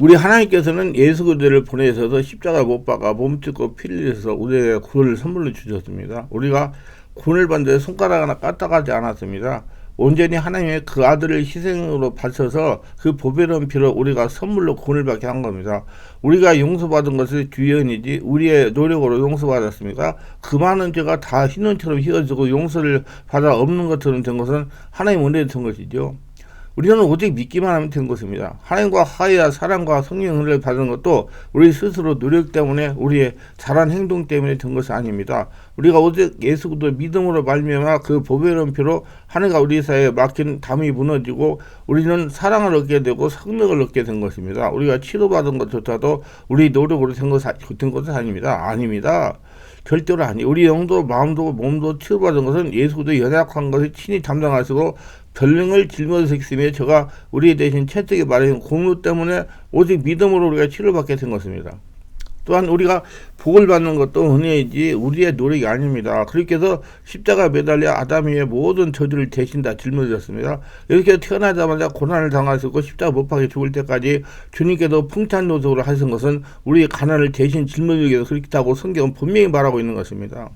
우리 하나님께서는 예수 그리스도를 보내셔서 십자가 못 박아 몸짓고 피를 흘려서 우리에게 구원을 선물로 주셨습니다. 우리가 구원을 받는데 손가락 하나 까딱하지 않았습니다. 온전히 하나님의 그 아들을 희생으로 바쳐서 그 보배로운 피로 우리가 선물로 구원을 받게 한 겁니다. 우리가 용서받은 것이 주연이지 우리의 노력으로 용서받았습니까? 그 많은 죄가 다 흰눈처럼 휘어지고 용서를 받아 없는 것처럼 된 것은 하나님 은혜를 된 것이죠. 우리는 오직 믿기만 하면 된 것입니다. 하나님과 하야 사랑과 성령 은혜를 받은 것도 우리 스스로 노력 때문에 우리의 잘한 행동 때문에 된 것이 아닙니다. 우리가 오직 예수 그리스도 믿음으로 말미암아 그 보배로운 피로 하나님과 우리 사이에 막힌 담이 무너지고 우리는 사랑을 얻게 되고 성령을 얻게 된 것입니다. 우리가 치료받은 것조차도 우리 노력으로 된, 것, 된 것은 아닙니다. 아닙니다. 절대로 아니. 우리 영도 마음도 몸도 치료받은 것은 예수도 연약한 것을 친히 담당하시고 별능을 짊어져 있으며 저가 우리 대신 채택에 말하신 공로 때문에 오직 믿음으로 우리가 치료받게 된 것입니다. 또한 우리가 복을 받는 것도 은혜이지 우리의 노력이 아닙니다. 그렇게 해서 십자가 매달려 아담 위의 모든 저주를 대신 다 짊어졌습니다. 이렇게 태어나자마자 고난을 당하시고 십자가 못 박혀 죽을 때까지 주님께서 풍찬 노속으로 하신 것은 우리의 가난을 대신 짊어지기 위해서 그렇다고 성경은 분명히 말하고 있는 것입니다.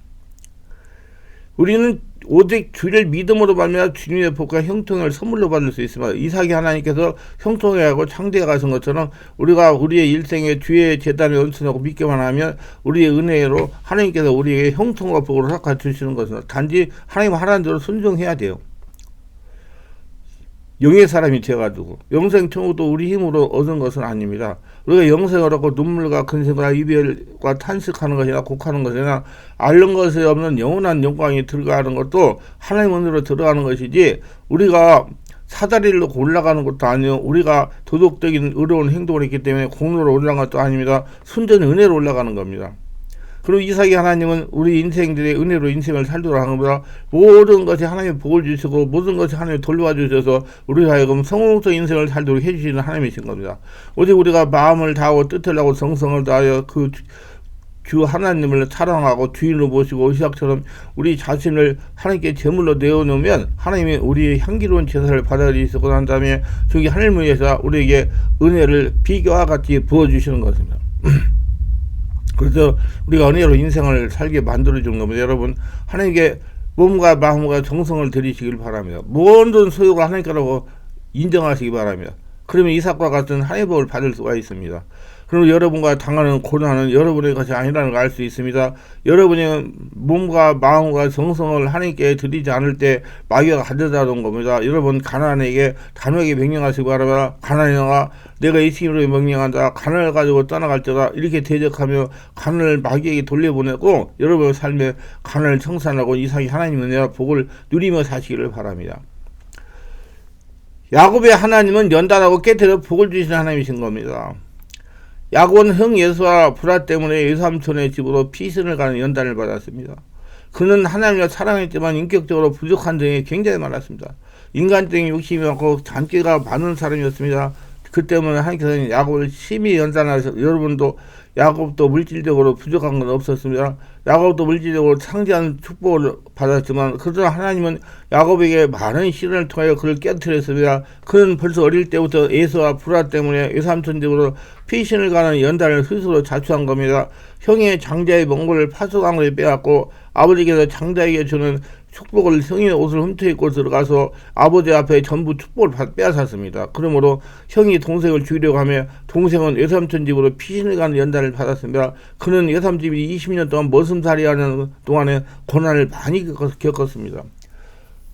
우리는 오직 주를 믿음으로 받으면 주님의 복과 형통을 선물로 받을 수 있습니다. 이삭이 하나님께서 형통하고 창대해 가신 것처럼 우리가 우리의 일생에 주의 재단을 온순하고 믿기만 하면 우리의 은혜로 하나님께서 우리에게 형통과 복을 허락해 주시는 것입니다. 단지 하나님 하라는 대로 순종해야 돼요. 영의 사람이 되어가지고 영생 천국도 우리 힘으로 얻은 것은 아닙니다. 우리가 영생을 얻고 눈물과 근심과 이별과 탄식하는 것이나 곡하는 것이나 앓는 것이 없는 영원한 영광이 들어가는 것도 하나님 은혜로 들어가는 것이지 우리가 사다리로 올라가는 것도 아니요 우리가 도덕적인 의로운 행동을 했기 때문에 공로로 올라간 것도 아닙니다. 순전히 은혜로 올라가는 겁니다. 그리고 이삭이 하나님은 우리 인생들의 은혜로 인생을 살도록 하는 것보다 모든 것이 하나님의 복을 주시고 모든 것이 하나님이 돌봐 주셔서 우리 하여금 성공적 인생을 살도록 해주시는 하나님이신 겁니다. 오직 우리가 마음을 다하고 뜻을 하고 정성을 다하여 그 주 하나님을 사랑하고 주인으로 모시고 이삭처럼 우리 자신을 하나님께 제물로 내어놓으면 하나님이 우리의 향기로운 제사를 받아들이시고 난 다음에 저기 하늘문에서 우리에게 은혜를 비교와 같이 부어주시는 것입니다. 그래서 우리가 은혜로 인생을 살게 만들어 주는 겁니다. 여러분, 하나님께 몸과 마음과 정성을 들이시길 바랍니다. 모든 소유가 하나님께라고 인정하시기 바랍니다. 그러면 이삭과 같은 하나님의 복을 받을 수가 있습니다. 그리고 여러분과 당하는 고난은 여러분의 것이 아니라는 걸 알 수 있습니다. 여러분의 몸과 마음과 정성을 하나님께 드리지 않을 때 마귀가 가져다 놓은 겁니다. 여러분 가난에게 단호하게 명령하시기 바랍니다. 가난이가 내가 이 팀으로 명령한다. 가난을 가지고 떠나갈 때다. 이렇게 대적하며 가난을 마귀에게 돌려보내고 여러분의 삶에 가난을 청산하고 이상이 하나님의 내가 복을 누리며 사시기를 바랍니다. 야곱의 하나님은 연단하고 깨뜨려 복을 주시는 하나님이신 겁니다. 야곱은 형 예수와 불화 때문에 예삼촌의 집으로 피신을 가는 연단을 받았습니다. 그는 하나님을 사랑했지만 인격적으로 부족한 점이 굉장히 많았습니다. 인간적인 욕심이 많고 잔기가 많은 사람이었습니다. 그 때문에 하나님께서는 야곱을 심히 연단하셔서 여러분도 야곱도 물질적으로 부족한 건 없었습니다. 야곱도 물질적으로 창대한 축복을 받았지만 그러나 하나님은 야곱에게 많은 시련을 통하여 그를 깨뜨렸습니다. 그는 벌써 어릴 때부터 에서와 불화 때문에 외삼촌집으로 피신을 가는 연단을 스스로 자초한 겁니다. 형의 장자의 몽골을 것을 빼앗고 아버지께서 장자에게 주는 축복을 성인의 옷을 훔쳐입고 들어가서 아버지 앞에 전부 축복을 빼앗았습니다. 그러므로 형이 동생을 죽이려고 하며 동생은 외삼촌 집으로 피신을 가는 연단을 받았습니다. 그는 외삼 집이 20년 동안 머슴살이 하는 동안에 고난을 많이 겪었습니다.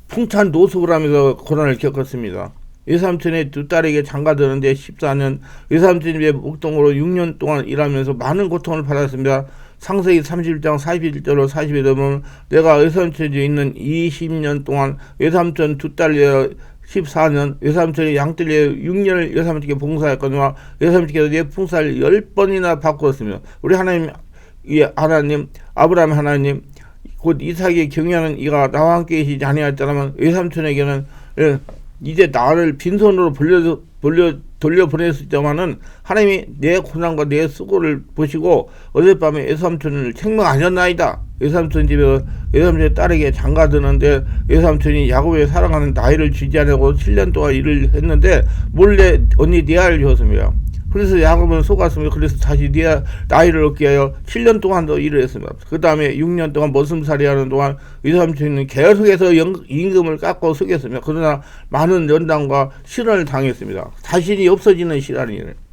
풍찬 노숙을 하면서 고난을 겪었습니다. 외삼촌의 두 딸에게 장가드는데 14년, 외삼촌 집의 목동으로 6년 동안 일하면서 많은 고통을 받았습니다. 상세기 31장 41절로 40에 보면 내가 외삼촌에 있는 20년 동안 외삼촌 두 딸에 14년 외삼촌이 양뜰에 6년을 외삼촌께 봉사했거니와 외삼촌께서 내 풍사를 10번이나 바꾸었으며 우리 하나님 이 하나님 아브라함 하나님 곧 이삭이 경외하는 이가 나와 함께 계시지 아니하였다면 외삼촌에게는 예, 이제 나를 빈손으로 벌려 벌려 돌려보냈을 때만은 하나님이 내 고난과 내 수고를 보시고 어젯밤에 외삼촌을 책망하셨나이다. 외삼촌 집에 외삼촌의 딸에게 장가드는데 외삼촌이 야곱의 사랑하는 나이를 주지 않고 7년 동안 일을 했는데 몰래 언니 네 아이를 줬습니다. 그래서 야곱은 속았으며 그래서 다시 네 나이를 얻게 하여 7년 동안 더 일을 했습니다. 그 다음에 6년 동안 머슴살이 하는 동안 이삼촌은 계속해서 연, 임금을 깎고 속였으며 그러나 많은 연단과 실언을 당했습니다. 자신이 없어지는 시간이에요.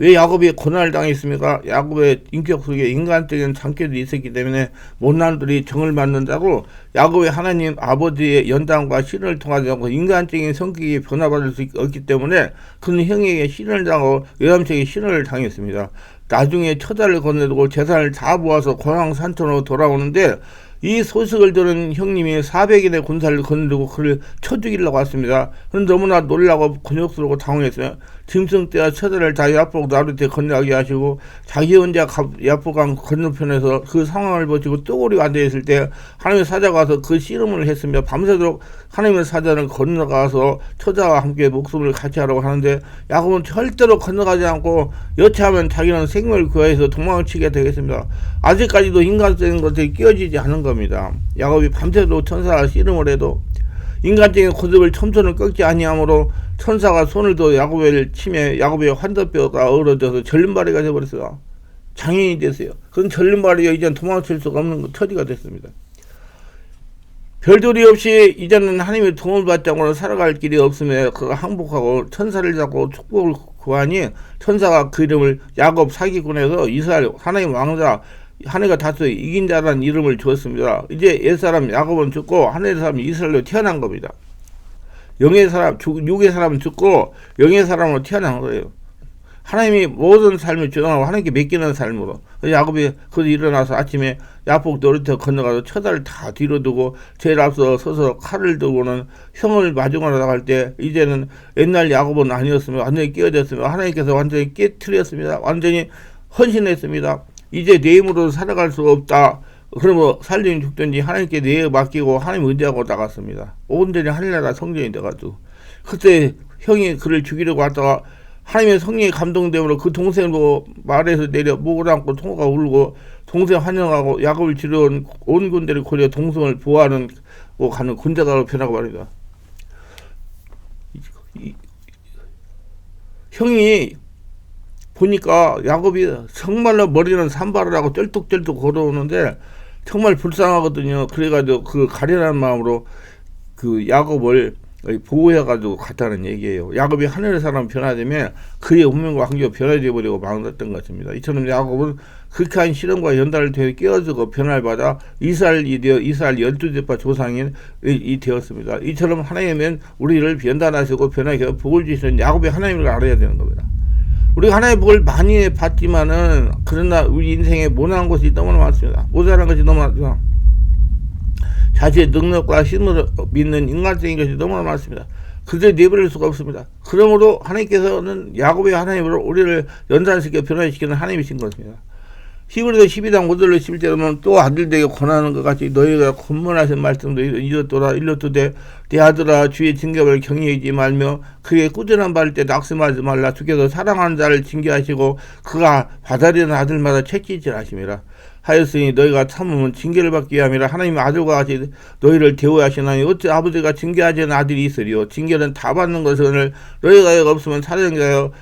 왜 야곱이 고난을 당했습니까? 야곱의 인격 속에 인간적인 장애도 있었기 때문에 못난들이 정을 맞는다고 야곱의 하나님 아버지의 연단과 신을 통하지 인간적인 성격이 변화받을 수 없기 때문에 그는 형에게 신을 당하고 여담책에 신을 당했습니다. 나중에 처자를 건네두고 재산을 다 모아서 고향 산촌으로 돌아오는데 이 소식을 들은 형님이 400인의 군사를 거느리고 그를 쳐 죽이려고 왔습니다. 그는 너무나 놀라고 곤욕스럽고 당황했어요. 짐승 때와 처자를 다 야복 나루테 건너가게 하시고 자기 혼자 야복강 건너편에서 그 상황을 보시고 뜨거리 앉아있을 때 하나님의 사자가 와서 그 씨름을 했으며 밤새도록 하나님의 사자는 건너가서 처자와 함께 목숨을 같이 하라고 하는데 야곱은 절대로 건너가지 않고 여차하면 자기는 생명을 구해서 도망을 치게 되겠습니다. 아직까지도 인간적인 것들이 끼어지지 않은 겁니다. 야곱이 밤새도록 천사가 씨름을 해도 인간적인 고집을 첨손을 꺾지 아니하므로 천사가 손을 더 야곱을 치매 야곱의 환도뼈가 얼어져서 절름발이가 되어버렸어요. 장애인이 됐어요. 그건 절름발이요 이제 도망칠 수가 없는 처지가 됐습니다. 별들이 없이 이제는 하나님의 도움을 받지 않고는 살아갈 길이 없으며 그가 항복하고 천사를 잡고 축복을 구하니 천사가 그 이름을 야곱 사기꾼에서 이스라엘 하나님 왕자 하늘과 다투 이긴 자라는 이름을 주었습니다. 이제 옛사람 야곱은 죽고 하늘의 사람 이스라엘로 태어난 겁니다. 영의 사람, 육의 사람은 죽고 영의 사람으로 태어난 거예요. 하나님이 모든 삶을 주장하고 하나님께 맡기는 삶으로 야곱이 그 일어나서 아침에 야복 노릇터 건너가서 처자를 다 뒤로 두고 제일 앞서 서서 칼을 들고는 형을 마중하러 나갈 때 이제는 옛날 야곱은 아니었으며 완전히 깨어졌으며 하나님께서 완전히 깨트렸습니다. 완전히 헌신했습니다. 이제 내 힘으로 살아갈 수 없다. 그러면 살림 죽든지 하나님께 내 맡기고 하나님 은혜하고 나갔습니다. 온전히 하늘나라 성전이 돼가지고 그때 형이 그를 죽이려고 왔다가 하나님의 성령이 감동됨으로 그 동생을 보고 말에서 내려 목을 안고 통화가 울고 동생 환영하고 야곱을 지려온 온 군대를 고려 동성을 보호하는 뭐 가는 군대가 변하고 말이다. 형이 보니까 야곱이 정말로 머리는 산발을 하고 쩔뚝쩔뚝 걸어오는데 정말 불쌍하거든요. 그래가지고 그 가련한 마음으로 그 야곱을 보호해가지고 갔다는 얘기예요. 야곱이 하늘의 사람 변화되면 그의 운명과 환경이 변화되어 버리고 망했던 것입니다. 이처럼 야곱은 극한 시련과 연달을 되어 깨어지고 변화를 받아 이스라엘이 되어 이스라엘 열두 대파 조상인 이 되었습니다. 이처럼 하나님은 우리를 변단하시고 변하게 복을 주시는 야곱이 하나님을 알아야 되는 겁니다. 우리가 하나님의 복을 많이 받지만은 그러나 우리 인생에 모난 것이 너무나 많습니다. 모자란 것이 너무 많습니다. 자신의 능력과 힘을 믿는 인간적인 것이 너무나 많습니다. 그들 내버릴 수가 없습니다. 그러므로 하나님께서는 야곱의 하나님으로 우리를 연단시켜 변화시키는 하나님이신 것입니다. 히브리서 12장 5절로 11절은 또 아들에게 권하는 것 같이 너희가 권문하신 말씀도 이렇도다 일렀도되 내 아들아 주의 징계를 경외하지 말며 그의 꾸준한 바를 때 낙심하지 말라. 주께서 사랑하는 자를 징계하시고 그가 받아들이는 아들마다 채찍질 하심이라. 하였으니 너희가 참으면 징계를 받기 위함이라. 하나님의 아들과 같이 너희를 대우하시나니 어찌 아버지가 징계하지 않은 아들이 있으리요? 징계는 다 받는 것을 너희가 없으면 사령자여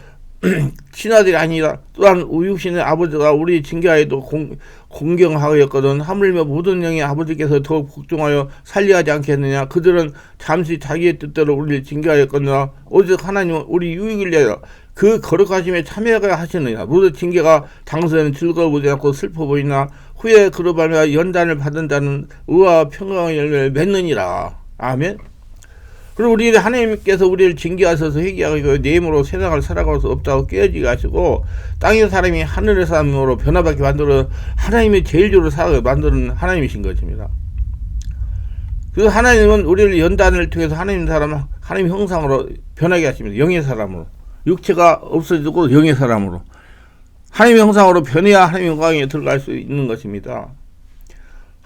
친아들이 아니라 또한 우육신의 아버지가 우리 징계하여도 공, 공경하였거든. 하물며 모든 영의 아버지께서 더욱 복종하여 살리하지 않겠느냐. 그들은 잠시 자기의 뜻대로 우리를 징계하였거나 오직 하나님은 우리 유익을 위하여 그 거룩하심에 참여하게 하시느냐. 모든 징계가 당선은 즐거워 보지 않고 슬퍼 보이나 후에 그로 말며 연단을 받은 자는 의와 평강의 열매를 맺느니라. 아멘 그리고 우리 하나님께서 우리를 징계하셔서 회개하고 내 힘으로 세상을 살아갈 수 없다고 깨어지게 하시고 땅의 사람이 하늘의 사람으로 변화받게 만들어 하나님의 제일적으로 살아가게 만드는 하나님이신 것입니다. 그 하나님은 우리를 연단을 통해서 하나님 사람, 하나님 형상으로 변하게 하십니다. 영의 사람으로. 육체가 없어지고 영의 사람으로. 하나님의 형상으로 변해야 하나님의 영광에 들어갈 수 있는 것입니다.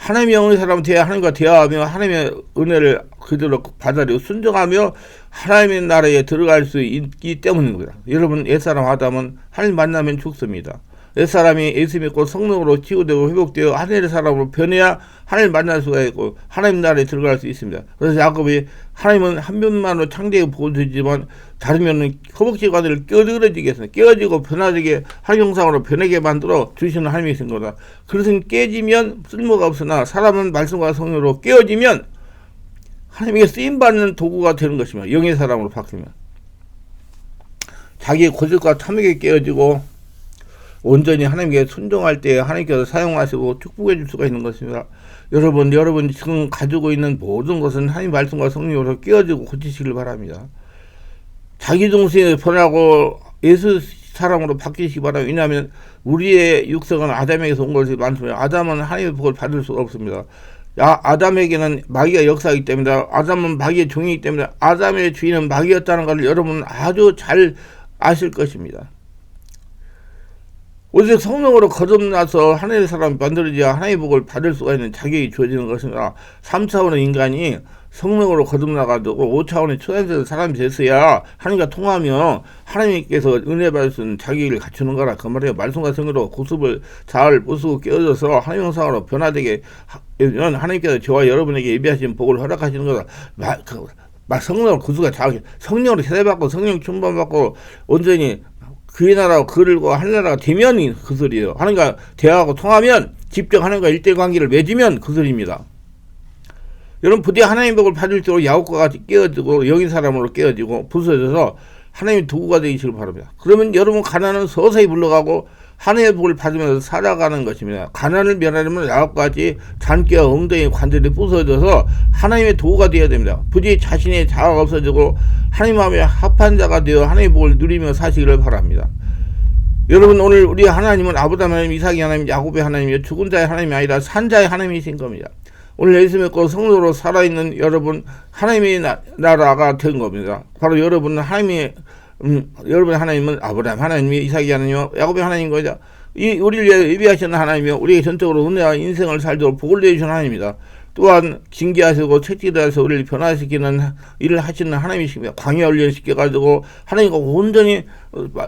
하나님의 영의 사람은 대하 하나님과 대화하며 하나님의 은혜를 그대로 받아들이고 순종하며 하나님의 나라에 들어갈 수 있기 때문입니다. 여러분 옛사람 아담은 하나님 만나면 죽습니다. 옛사람이 예수 믿고 성령으로 치유되고 회복되어 하늘의 사람으로 변해야 하나님 만날 수가 있고 하나님 나라에 들어갈 수 있습니다. 그래서 야곱이 하나님은 한 면만으로 창대하게 보여주지만 다른 면은 허벅지 과들을 깨어지게 해서 깨어지고 변화되게 하나님 형상으로 변하게 만들어 주시는 하나님이신 거다. 그것은 깨지면 쓸모가 없으나 사람은 말씀과 성령으로 깨어지면 하나님에게 쓰임받는 도구가 되는 것입니다. 영의 사람으로 바뀌면. 자기의 고집과 탐욕에 깨어지고 온전히 하나님께 순종할 때 하나님께서 사용하시고 축복해 줄 수가 있는 것입니다. 여러분, 여러분 지금 가지고 있는 모든 것은 하나님 말씀과 성령으로 깨어지고 고치시길 바랍니다. 자기 중심에 변하고 예수 사람으로 바뀌시기 바랍니다. 왜냐하면 우리의 육성은 아담에게서 온 것이 많습니다. 아담은 하나님의 복을 받을 수가 없습니다. 야, 아담에게는 마귀가 역사이기 때문에 아담은 마귀의 종이기 때문에 아담의 주인은 마귀였다는 것을 여러분 아주 잘 아실 것입니다. 오직 성령으로 거듭나서 하나님의 사람 만들어져야 하나님의 복을 받을 수가 있는 자격이 주어지는 것입니다. 3차원의 인간이 성령으로 거듭나가지고 5차원의 초연된 사람이 됐어야 하나님과 통하며 하나님께서 은혜 받을 수 있는 자격을 갖추는 거라 그 말이에요. 말씀과 성령으로 고습을 잘 부수고 깨어져서 하나님 형상으로 변화되게 하면 하나님께서 저와 여러분에게 예비하신 복을 허락하시는 거다. 말 성령으로 구수가 자기 성령으로 세례받고 성령 충만받고 온전히 그의 나라와 그를과 하늘나라가 되면 그 소리예요. 하나님과 대화하고 통하면 직접 하나님과 일대 관계를 맺으면 그 소리입니다. 여러분 부디 하나님 복을 받을 줄 야곱과 같이 깨어지고 영인 사람으로 깨어지고 부서져서 하나님의 도구가 되기를 바랍니다. 그러면 여러분 가난은 서서히 물러가고 하나님의 복을 받으면서 살아가는 것입니다. 가난을 면하려면 야곱과 같이 잔깨와 엉덩이 관절이 부서져서 하나님의 도구가 되어야 됩니다. 부디 자신의 자아가 없어지고 하나님 마음에 합한 자가 되어 하나님의 복을 누리며 사시기를 바랍니다. 여러분 오늘 우리 하나님은 아브라함 하나님, 이삭의 하나님, 야곱의 하나님이요 죽은 자의 하나님이 아니라 산 자의 하나님이신 겁니다. 오늘 예수 믿고 성도로 살아있는 여러분 하나님의 나, 나라가 된 겁니다. 바로 여러분은 하나님의 음, 여러분 하나님은 아브라함 하나님이 이삭이 하나님이요 야곱의 하나님인 거죠. 이 우리를 위해 예비하시는 하나님이요 우리에게 전적으로 은혜와 인생을 살도록 복을 내주시는 하나님입니다. 또한 징계하시고 채찍하셔서 우리를 변화시키는 일을 하시는 하나님이십니다. 광야 훈련시켜가지고 하나님과 온전히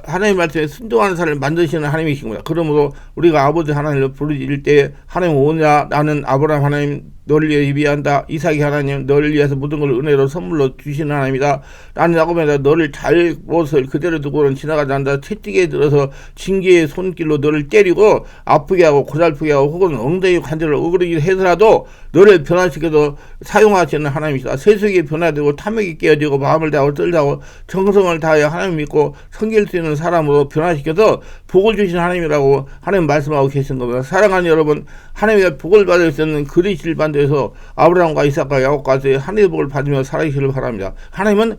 하나님 말씀에 순종하는 사람을 만드시는 하나님이십니다. 그러므로 우리가 아버지 하나님을 부르질 때 하나님 오냐 나는 아브라함 하나님 너를 위해 예비한다. 이삭이 하나님 너를 위해서 모든 걸 은혜로 선물로 주시는 하나님이다. 나는 야곱에다 너를 잘 못을 그대로 두고는 지나가지 않는다. 채찍에 들어서 징계의 손길로 너를 때리고 아프게 하고 고달프게 하고 혹은 엉덩이 관절을 어그러지게 해서라도 너를 변화시켜도 사용하시는 하나님이시다. 세속이 변화되고 탐욕이 깨어지고 마음을 다하고 떨다고 정성을 다하여 하나님 믿고 섬 있는 사람으로 변화시켜서 복을 주시는 하나님이라고 하나님 말씀하고 계신 겁니다. 사랑하는 여러분 하나님의 복을 받을 수 있는 그리실 반대에서 아브라함과 이삭과 야곱까지 하나님의 복을 받으며 살아계시를 바랍니다. 하나님은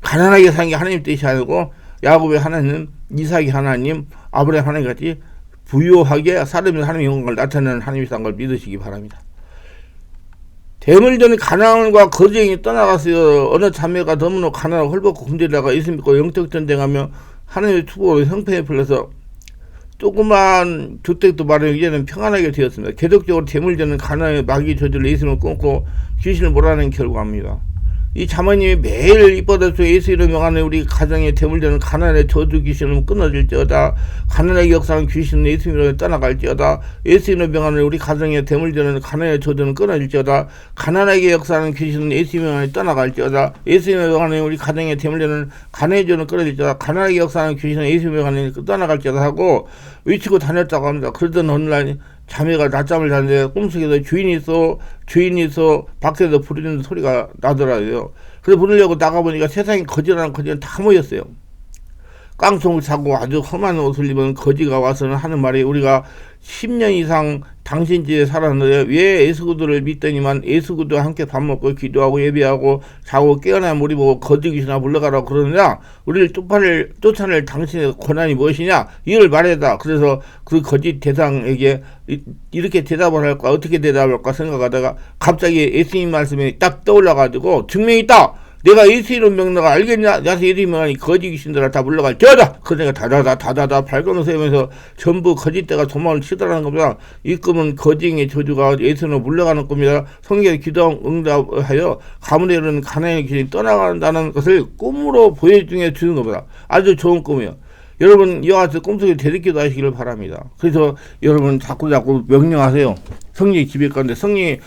가난하게 사는 게 하나님 뜻이 아니고 야곱의 하나님, 이삭의 하나님, 아브라함 하나님 같이 부유하게 사람이 하나님의 영광을 나타내는 하나님이라는 걸 믿으시기 바랍니다. 대물전이 가난과 거쟁이 떠나갔어요. 어느 자매가 너무나 가난하고 헐벗고 굶주리다가 예수 믿고 영적전쟁하며 하나님의 축복으로 형편에 풀려서 조그만 주택도 마련 이제는 평안하게 되었습니다. 계속적으로 대물전은 가난의 마귀 저질로 예수님을 끊고 귀신을 몰아낸 결과입니다. 이 자매님이 매일 이뻐져서 예수 이름 명하는 우리 가정의 대물되는 가난의 저주 귀신은 끊어질지어다. 가난의 역사는 귀신은 예수 이름을 떠나갈지어다. 예수 이름 명하는 우리 가정의 대물되는 가난의 저주는 끊어질지어다. 가난하게 역사는 귀신은 예수 이름을 떠나갈지어다. 예수 이름 명하는 우리 가정의 대물되는 가난의 저주는 끊어질지어다. 가난하게 역사는 귀신은 예수 이름 명하는 떠나갈지어다 하고 외치고 다녔다고 합니다. 그러던 어느 날 자매가 낮잠을 자는데 꿈속에서 주인이 있어 주인이 있어 밖에서 부르는 소리가 나더라고요. 그래서 부르려고 나가보니까 세상에 거지라는 거지는 다 모였어요. 깡통을 차고 아주 험한 옷을 입은 거지가 와서는 하는 말이 우리가 10년 이상 당신 집에 살았는데 왜 예수구들을 믿더니만 예수구도 함께 밥 먹고 기도하고 예배하고 자고 깨어나 우리 보고 거지 귀신아 물러가라고 그러느냐 우리를 쫓아낼, 쫓아낼 당신의 권한이 무엇이냐 이걸 말해다 그래서 그 거짓 대상에게 이렇게 대답을 할까 어떻게 대답을 할까 생각하다가 갑자기 예수님 말씀이 딱 떠올라가지고 증명이 있다 내가 예수 이름 명나가 알겠냐? 나서 예수 명하니 거짓 귀신들아 다 물러갈 저다. 그러니까 다다다 다다다 발걸음 세면서 전부 거짓대가 도망을 치더라는 겁니다. 이 꿈은 거짓의 저주가 예수로 물러가는 꿈이다. 성경에 기도 응답하여 가문에 이르는 가난의 귀신이 떠나간다는 것을 꿈으로 보여주게 주는 겁니다. 아주 좋은 꿈이에요. 여러분 같이 꿈속에 대리기도 하시기를 바랍니다. 그래서 여러분 자꾸 자꾸 명령하세요. 성령이 집에 가운데 성령이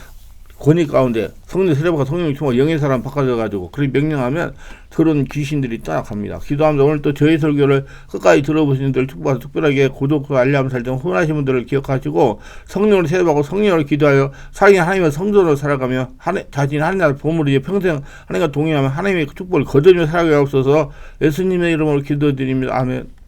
권위 가운데 성령 세례받고 성령이 충만 영의 사람 바꿔져 가지고 그렇게 명령하면 그런 귀신들이 따라갑니다. 기도하면서 오늘 또 저희 설교를 끝까지 들어보신 분들 축복해서 특별하게 구독과 알람 설정 후원하신 분들을 기억하시고 성령을 세례받고 성령을 기도하여 사랑의 하나님의 성전으로 살아가며 하나, 자신 하나님 이제 평생 하나님과 동행하며 하나님의 축복을 거두며 살아가게 없어서 예수님의 이름으로 기도드립니다. 아멘.